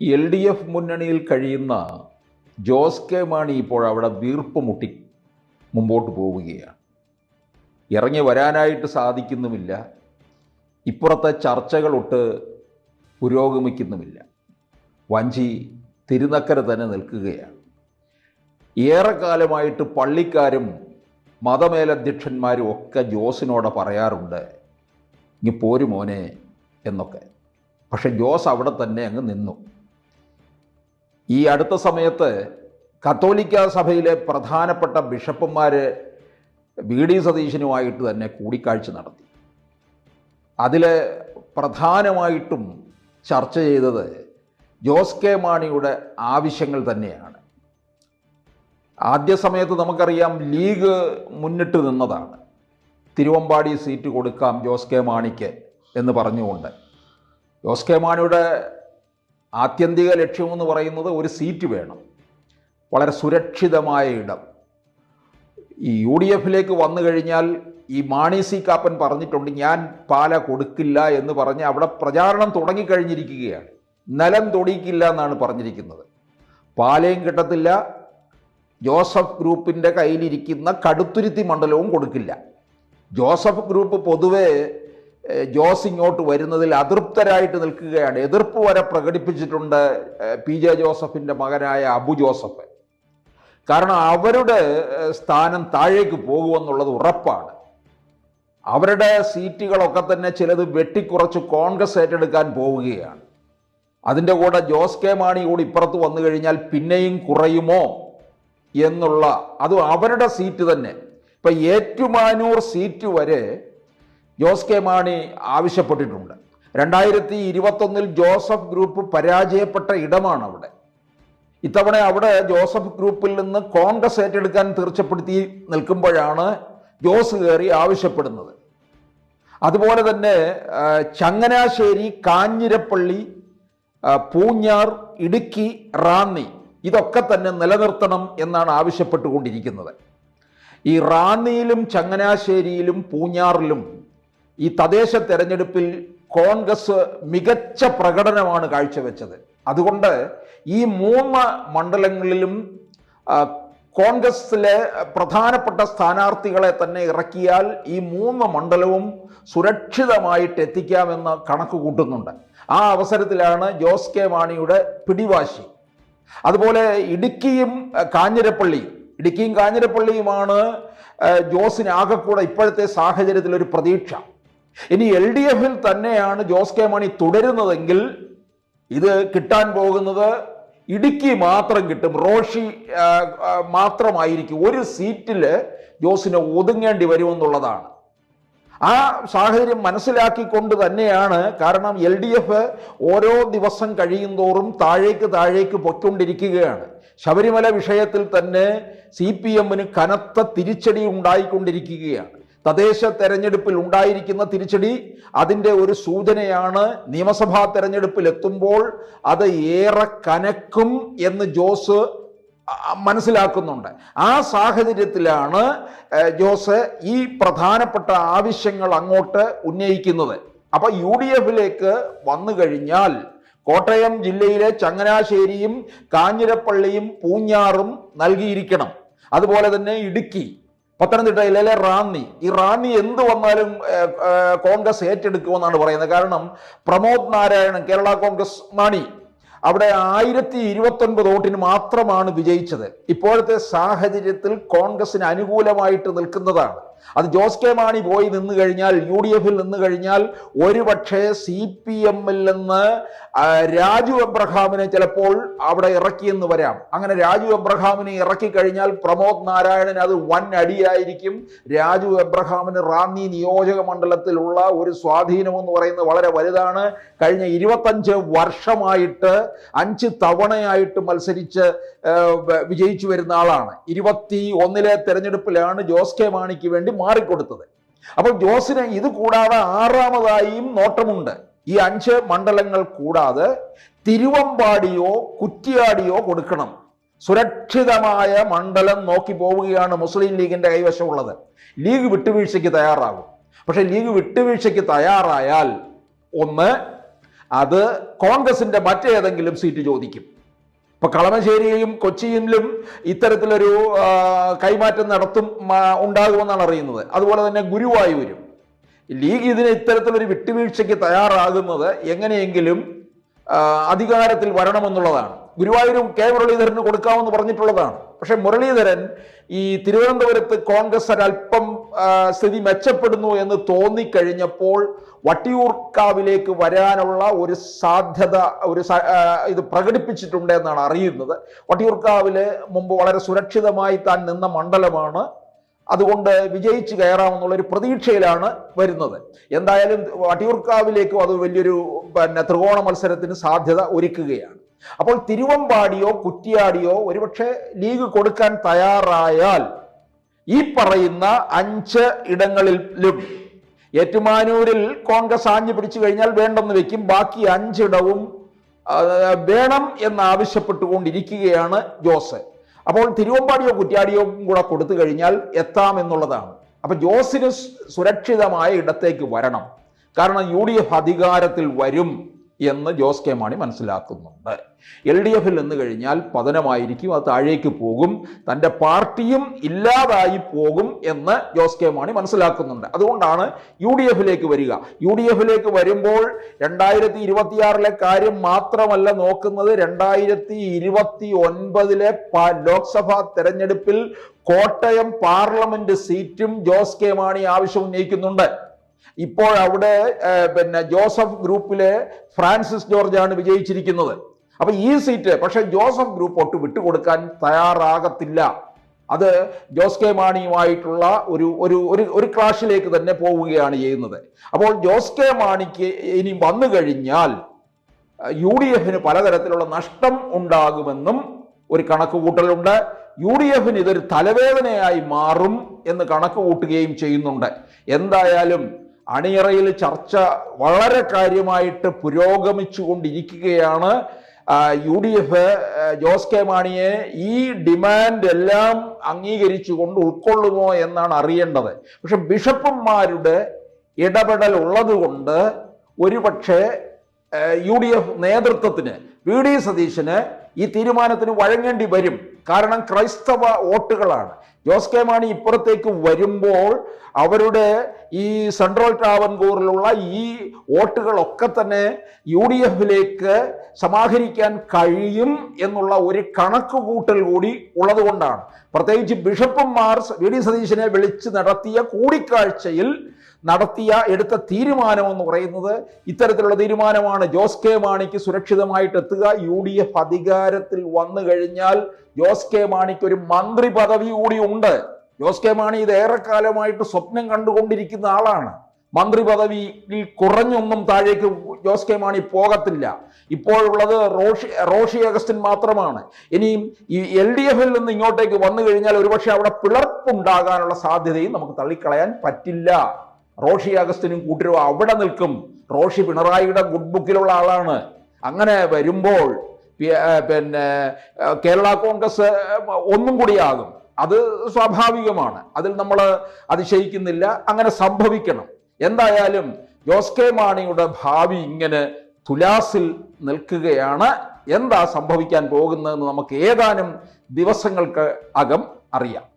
L D F മുന്നണിയിൽ കഴിയുന്ന Jose K Mani ഇപ്പോൾ അവിടെ വീർപ്പ് മുട്ടി മുമ്പോട്ട് പോവുകയാണ്. ഇറങ്ങി വരാനായിട്ട് സാധിക്കുന്നുമില്ല. ഇപ്പുറത്തെ ചർച്ചകളൊട്ട് പുരോഗമിക്കുന്നുമില്ല. വഞ്ചി തിരുനക്കര തന്നെ നിൽക്കുകയാണ്. ഏറെക്കാലമായിട്ട് പള്ളിക്കാരും മതമേലധ്യക്ഷന്മാരും ഒക്കെ ജോസിനോട് പറയാറുണ്ട് ഇങ്ങ് പോരു മോനെ എന്നൊക്കെ. പക്ഷെ ജോസ് അവിടെ തന്നെ അങ്ങ് നിന്നു. ഈ അടുത്ത സമയത്ത് കത്തോലിക്ക സഭയിലെ പ്രധാനപ്പെട്ട ബിഷപ്പന്മാർ വി ഡി സതീശനുമായിട്ട് തന്നെ കൂടിക്കാഴ്ച നടത്തി. അതിൽ പ്രധാനമായിട്ടും ചർച്ച ചെയ്തത് ജോസ് കെ മാണിയുടെ ആവശ്യങ്ങൾ തന്നെയാണ്. ആദ്യ സമയത്ത് നമുക്കറിയാം ലീഗ് മുന്നിട്ട് നിന്നതാണ്. തിരുവമ്പാടി സീറ്റ് കൊടുക്കാം ജോസ് കെ മാണിക്ക് എന്ന് പറഞ്ഞുകൊണ്ട്. ജോസ് കെ മാണിയുടെ ആത്യന്തിക ലക്ഷ്യമെന്ന് പറയുന്നത് ഒരു സീറ്റ് വേണം. വളരെ സുരക്ഷിതമായ ഇടം. ഈ യു ഡി എഫിലേക്ക് വന്നു കഴിഞ്ഞാൽ ഈ മാണി സി കാപ്പൻ പറഞ്ഞിട്ടുണ്ട് ഞാൻ പാല കൊടുക്കില്ല എന്ന് പറഞ്ഞ് അവിടെ പ്രചാരണം തുടങ്ങിക്കഴിഞ്ഞിരിക്കുകയാണ്. നിലം തൊടിയിക്കില്ല എന്നാണ് പറഞ്ഞിരിക്കുന്നത്. പാലയും കിട്ടത്തില്ല ജോസഫ് ഗ്രൂപ്പിന്റെ കയ്യിലിരിക്കുന്ന കടുത്തുരുത്തി മണ്ഡലവും കൊടുക്കില്ല. ജോസഫ് ഗ്രൂപ്പ് പൊതുവെ ജോസ് ഇങ്ങോട്ട് വരുന്നതിൽ അതൃപ്തരായിട്ട് നിൽക്കുകയാണ്. എതിർപ്പ് വരെ പ്രകടിപ്പിച്ചിട്ടുണ്ട് പി ജെ ജോസഫിന്റെ മകനായ അബു ജോസഫ്. കാരണം അവരുടെ സ്ഥാനം താഴേക്ക് പോകുമെന്നുള്ളത് ഉറപ്പാണ്. അവരുടെ സീറ്റുകളൊക്കെ തന്നെ ചിലത് വെട്ടിക്കുറച്ച് കോൺഗ്രസ് ഏറ്റെടുക്കാൻ പോവുകയാണ്. അതിന്റെ കൂടെ ജോസ് കെ മാണി കൂടി ഇപ്പുറത്ത് വന്നു കഴിഞ്ഞാൽ പിന്നെയും കുറയുമോ എന്നുള്ള അത് അവരുടെ സീറ്റ് തന്നെ. ഇപ്പം ഏറ്റുമാനൂർ സീറ്റ് വരെ ജോസ് കെ മാണി ആവശ്യപ്പെട്ടിട്ടുണ്ട്. രണ്ടായിരത്തി ഇരുപത്തൊന്നിൽ ജോസഫ് ഗ്രൂപ്പ് പരാജയപ്പെട്ട ഇടമാണ് അവിടെ ഇത്തവണ അവിടെ ജോസഫ് ഗ്രൂപ്പിൽ നിന്ന് കോൺഗ്രസ് ഏറ്റെടുക്കാൻ തീർച്ചപ്പെടുത്തി നിൽക്കുമ്പോഴാണ് ജോസ് കയറി ആവശ്യപ്പെടുന്നത്. അതുപോലെ തന്നെ ചങ്ങനാശ്ശേരി കാഞ്ഞിരപ്പള്ളി പൂഞ്ഞാർ ഇടുക്കി റാന്നി ഇതൊക്കെ തന്നെ നിലനിർത്തണം എന്നാണ് ആവശ്യപ്പെട്ടുകൊണ്ടിരിക്കുന്നത്. ഈ റാന്നിയിലും ചങ്ങനാശ്ശേരിയിലും പൂഞ്ഞാറിലും ഈ തദ്ദേശ തെരഞ്ഞെടുപ്പിൽ കോൺഗ്രസ് മികച്ച പ്രകടനമാണ് കാഴ്ചവെച്ചത്. അതുകൊണ്ട് ഈ മൂന്ന് മണ്ഡലങ്ങളിലും കോൺഗ്രസിലെ പ്രധാനപ്പെട്ട സ്ഥാനാർത്ഥികളെ തന്നെ ഇറക്കിയാൽ ഈ മൂന്ന് മണ്ഡലവും സുരക്ഷിതമായിട്ട് എത്തിക്കാമെന്ന് കണക്ക് കൂട്ടുന്നുണ്ട്. ആ അവസരത്തിലാണ് ജോസ് കെ മാണിയുടെ പിടിവാശി. അതുപോലെ ഇടുക്കിയും കാഞ്ഞിരപ്പള്ളിയും ഇടുക്കിയും കാഞ്ഞിരപ്പള്ളിയുമാണ് ജോസിന് ആകെക്കൂടെ ഇപ്പോഴത്തെ സാഹചര്യത്തിൽ ഒരു പ്രതീക്ഷ. ഇനി എൽ ഡി എഫിൽ തന്നെയാണ് ജോസ് കെ മണി തുടരുന്നതെങ്കിൽ ഇത് കിട്ടാൻ പോകുന്നത് ഇടുക്കി മാത്രം കിട്ടും. റോഷി മാത്രമായിരിക്കും. ഒരു സീറ്റിൽ ജോസിനെ ഒതുങ്ങേണ്ടി വരുമെന്നുള്ളതാണ് ആ സാഹചര്യം മനസ്സിലാക്കിക്കൊണ്ട് തന്നെയാണ് കാരണം എൽ ഡി എഫ് ഓരോ ദിവസം കഴിയും തോറും താഴേക്ക് താഴേക്ക് പൊയ്ക്കൊണ്ടിരിക്കുകയാണ്. ശബരിമല വിഷയത്തിൽ തന്നെ സി പി എമ്മിന് കനത്ത തിരിച്ചടി ഉണ്ടായിക്കൊണ്ടിരിക്കുകയാണ്. തദ്ദേശ തെരഞ്ഞെടുപ്പിൽ ഉണ്ടായിരിക്കുന്ന തിരിച്ചടി അതിന്റെ ഒരു സൂചനയാണ്. നിയമസഭാ തെരഞ്ഞെടുപ്പിൽ എത്തുമ്പോൾ അത് ഏറെ കനക്കും എന്ന് ജോസ് മനസ്സിലാക്കുന്നുണ്ട്. ആ സാഹചര്യത്തിലാണ് ജോസ് ഈ പ്രധാനപ്പെട്ട ആവശ്യങ്ങൾ അങ്ങോട്ട് ഉന്നയിക്കുന്നത്. അപ്പൊ യു ഡി എഫിലേക്ക് വന്നു കഴിഞ്ഞാൽ കോട്ടയം ജില്ലയിലെ ചങ്ങനാശ്ശേരിയും കാഞ്ഞിരപ്പള്ളിയും പൂഞ്ഞാറും നൽകിയിരിക്കണം. അതുപോലെ തന്നെ ഇടുക്കി. പത്തനംതിട്ടയിലെ റാന്നി. ഈ റാന്നി എന്ത് വന്നാലും കോൺഗ്രസ് ഏറ്റെടുക്കുമെന്നാണ് പറയുന്നത്. കാരണം പ്രമോദ് നാരായണൻ കേരള കോൺഗ്രസ് മാണി അവിടെ ആയിരത്തി ഇരുപത്തൊൻപത് വോട്ടിന് മാത്രമാണ് വിജയിച്ചത്. ഇപ്പോഴത്തെ സാഹചര്യത്തിൽ കോൺഗ്രസിന് അനുകൂലമായിട്ട് നിൽക്കുന്നതാണ്. അത് ജോസ് കെ മാണി പോയി നിന്ന് കഴിഞ്ഞാൽ യു ഡി എഫിൽ നിന്ന് കഴിഞ്ഞാൽ ഒരുപക്ഷെ സി പി എമ്മിൽ നിന്ന് രാജു എബ്രഹാമിനെ ചിലപ്പോൾ അവിടെ ഇറക്കിയെന്ന് വരാം. അങ്ങനെ രാജു എബ്രഹാമിനെ ഇറക്കി കഴിഞ്ഞാൽ പ്രമോദ് നാരായണൻ അത് വൻ അടിയായിരിക്കും. രാജു എബ്രഹാമിന് റാന്നി നിയോജക മണ്ഡലത്തിലുള്ള ഒരു സ്വാധീനം എന്ന് പറയുന്നത് വളരെ വലുതാണ്. കഴിഞ്ഞ ഇരുപത്തഞ്ച് വർഷമായിട്ട് അഞ്ച് തവണയായിട്ട് മത്സരിച്ച് വിജയിച്ചു വരുന്ന ആളാണ്. ഇരുപത്തി ഒന്നിലെ തെരഞ്ഞെടുപ്പിലാണ് ജോസ് കെ മാണിക്ക് വേണ്ടി മാറിക്കൊടുത്തത്. അപ്പോൾ ജോസിന് ഇത് കൂടാതെ ആറാമതായും നോട്ടമുണ്ട്. ഈ അഞ്ച് മണ്ഡലങ്ങൾ കൂടാതെ തിരുവമ്പാടിയോ കുറ്റിയാടിയോ കൊടുക്കണം. സുരക്ഷിതമായ മണ്ഡലം നോക്കി പോവുകയാണ് മുസ്ലിം ലീഗിന്റെ കൈവശമുള്ളത്. ലീഗ് വിട്ടുവീഴ്ചയ്ക്ക് തയ്യാറാകും. പക്ഷേ ലീഗ് വിട്ടുവീഴ്ചയ്ക്ക് തയ്യാറായാൽ ഒന്ന് അത് കോൺഗ്രസിന്റെ മറ്റേതെങ്കിലും സീറ്റ് ചോദിക്കും. ഇപ്പൊ കളമശ്ശേരിയിലും കൊച്ചിയിലും ഇത്തരത്തിലൊരു കൈമാറ്റം നടത്തും ഉണ്ടാകുമെന്നാണ് അറിയുന്നത്. അതുപോലെ തന്നെ ഗുരുവായൂരും. ലീഗ് ഇതിന് ഇത്തരത്തിലൊരു വിട്ടുവീഴ്ചയ്ക്ക് തയ്യാറാകുന്നത് എങ്ങനെയെങ്കിലും അധികാരത്തിൽ വരണമെന്നുള്ളതാണ്. ഗുരുവായൂരും കെ മുരളീധരന് കൊടുക്കാമെന്ന് പറഞ്ഞിട്ടുള്ളതാണ്. പക്ഷെ മുരളീധരൻ ഈ തിരുവനന്തപുരത്ത് കോൺഗ്രസ് ഒരല്പം സ്ഥിതി മെച്ചപ്പെടുന്നു എന്ന് തോന്നിക്കഴിഞ്ഞപ്പോൾ വട്ടിയൂർക്കാവിലേക്ക് വരാനുള്ള ഒരു സാധ്യത ഒരു ഇത് പ്രകടിപ്പിച്ചിട്ടുണ്ട് എന്നാണ് അറിയുന്നത്. വട്ടിയൂർക്കാവിൽ മുമ്പ് വളരെ സുരക്ഷിതമായി താൻ നിന്ന മണ്ഡലമാണ്. അതുകൊണ്ട് വിജയിച്ച് കയറാമെന്നുള്ള ഒരു പ്രതീക്ഷയിലാണ് വരുന്നത്. എന്തായാലും വട്ടിയൂർക്കാവിലേക്കും അത് വലിയൊരു പിന്നെ ത്രികോണ മത്സരത്തിന് സാധ്യത ഒരുക്കുകയാണ്. അപ്പോൾ തിരുവമ്പാടിയോ കുറ്റിയാടിയോ ഒരുപക്ഷെ ലീഗ് കൊടുക്കാൻ തയ്യാറായാൽ ഈ പറയുന്ന അഞ്ച് ഇടങ്ങളിലും ഏറ്റുമാനൂരിൽ കോൺഗ്രസ് ആഞ്ഞു പിടിച്ചു കഴിഞ്ഞാൽ വേണ്ടെന്ന് വെക്കും. ബാക്കി അഞ്ചിടവും വേണം എന്നാവശ്യപ്പെട്ടുകൊണ്ടിരിക്കുകയാണ് ജോസ്. അപ്പോൾ തിരുവമ്പാടിയോ കുറ്റ്യാടിയോ കൂടെ കൊടുത്തു കഴിഞ്ഞാൽ എത്താം എന്നുള്ളതാണ്. അപ്പൊ ജോസിന് സുരക്ഷിതമായ ഇടത്തേക്ക് വരണം. കാരണം യു ഡി എഫ് അധികാരത്തിൽ വരും. എന്ന് ജോസ് കെ മാണി മനസ്സിലാക്കുന്നുണ്ട്. എൽ ഡി എഫിൽ നിന്ന് കഴിഞ്ഞാൽ പതനമായിരിക്കും അത് താഴേക്ക് പോകും തന്റെ പാർട്ടിയും ഇല്ലാതായി പോകും എന്ന് ജോസ് കെ മാണി മനസ്സിലാക്കുന്നുണ്ട്. അതുകൊണ്ടാണ് യു ഡി എഫിലേക്ക് വരിക. യു ഡി എഫിലേക്ക് വരുമ്പോൾ രണ്ടായിരത്തി ഇരുപത്തിയാറിലെ കാര്യം മാത്രമല്ല നോക്കുന്നത്. രണ്ടായിരത്തി ഇരുപത്തി ഒൻപതിലെ ലോക്സഭാ തെരഞ്ഞെടുപ്പിൽ കോട്ടയം പാർലമെന്റ് സീറ്റും ജോസ് കെ മാണി ആവശ്യം ഉന്നയിക്കുന്നുണ്ട്. ഇപ്പോൾ അവിടെ പിന്നെ ജോസഫ് ഗ്രൂപ്പിലെ ഫ്രാൻസിസ് ജോർജാണ് വിജയിച്ചിരിക്കുന്നത്. അപ്പൊ ഈ സീറ്റ് പക്ഷെ ജോസഫ് ഗ്രൂപ്പ് ഒട്ട് വിട്ടുകൊടുക്കാൻ തയ്യാറാകത്തില്ല. അത് ജോസ് കെ മാണിയുമായിട്ടുള്ള ഒരു ഒരു ഒരു ഒരു ക്ലാഷിലേക്ക് തന്നെ പോവുകയാണ് ചെയ്യുന്നത്. അപ്പോൾ ജോസ് കെ മാണിക്ക് ഇനി വന്നു കഴിഞ്ഞാൽ യു ഡി എഫിന് പലതരത്തിലുള്ള നഷ്ടം ഉണ്ടാകുമെന്നും ഒരു കണക്കുകൂട്ടലുണ്ട്. യു ഡി എഫിന് ഇതൊരു തലവേദനയായി മാറും എന്ന് കണക്ക് കൂട്ടുകയും ചെയ്യുന്നുണ്ട്. എന്തായാലും അണിയറയിൽ ചർച്ച വളരെ കാര്യമായിട്ട് പുരോഗമിച്ചു കൊണ്ടിരിക്കുകയാണ് U D F Jose K മാണിയെ ഈ ഡിമാൻഡ് എല്ലാം അംഗീകരിച്ചുകൊണ്ട് ഉൾക്കൊള്ളുമോ എന്നാണ് അറിയേണ്ടത്. പക്ഷെ ബിഷപ്പന്മാരുടെ ഇടപെടൽ ഉള്ളതുകൊണ്ട് ഒരുപക്ഷെ യു ഡി എഫ് നേതൃത്വത്തിന് വി ഡി സതീശന് ഈ തീരുമാനത്തിന് വഴങ്ങേണ്ടി വരും. കാരണം ക്രൈസ്തവ വോട്ടുകളാണ്. ജോസ് കെ മാണി ഇപ്പുറത്തേക്ക് വരുമ്പോൾ അവരുടെ ഈ സെൻട്രൽ ട്രാവൻകൂറിലുള്ള ഈ വോട്ടുകളൊക്കെ തന്നെ യു ഡി എഫിലേക്ക് സമാഹരിക്കാൻ കഴിയും എന്നുള്ള ഒരു കണക്ക് കൂട്ടൽ കൂടി ഉള്ളതുകൊണ്ടാണ് പ്രത്യേകിച്ച് ബിഷപ്പുമാർ വി ഡി സതീശനെ വിളിച്ച് നടത്തിയ കൂടിക്കാഴ്ചയിൽ നടത്തിയ എടുത്ത തീരുമാനം എന്ന് പറയുന്നത് ഇത്തരത്തിലുള്ള തീരുമാനമാണ്. ജോസ് കെ മാണിക്ക് സുരക്ഷിതമായിട്ട് എത്തുക. യു ഡി എഫ് അധികാരത്തിൽ വന്നു കഴിഞ്ഞാൽ ജോസ് കെ മാണിക്ക് ഒരു മന്ത്രി പദവി കൂടി ഉണ്ട്. ജോസ് കെ മാണി ഇത് ഏറെക്കാലമായിട്ട് സ്വപ്നം കണ്ടുകൊണ്ടിരിക്കുന്ന ആളാണ്. മന്ത്രി പദവിയിൽ കുറഞ്ഞൊന്നും താഴേക്ക് ജോസ് കെ മാണി പോകത്തില്ല. ഇപ്പോഴുള്ളത് റോഷി റോഷി അഗസ്റ്റിൻ മാത്രമാണ്. ഇനിയും ഈ എൽ ഡി എഫിൽ നിന്ന് ഇങ്ങോട്ടേക്ക് വന്നു കഴിഞ്ഞാൽ ഒരുപക്ഷെ അവിടെ പിളർപ്പുണ്ടാകാനുള്ള സാധ്യതയും നമുക്ക് തള്ളിക്കളയാൻ പറ്റില്ല. റോഷി അഗസ്റ്റിനും കൂട്ടരും അവിടെ നിൽക്കും. റോഷി പിണറായിയുടെ ഗുഡ് ബുക്കിലുള്ള ആളാണ്. അങ്ങനെ വരുമ്പോൾ പിന്നെ കേരള കോൺഗ്രസ് ഒന്നും കൂടിയാകും. അത് സ്വാഭാവികമാണ്. അതിൽ നമ്മൾ അതിശയിക്കുന്നില്ല. അങ്ങനെ സംഭവിക്കണം. എന്തായാലും ജോസ് കെ മാണിയുടെ ഭാവി ഇങ്ങനെ തുലാസിൽ നിൽക്കുകയാണ്. എന്താ സംഭവിക്കാൻ പോകുന്നതെന്ന് നമുക്ക് ഏതാനും ദിവസങ്ങൾക്ക് അകം അറിയാം.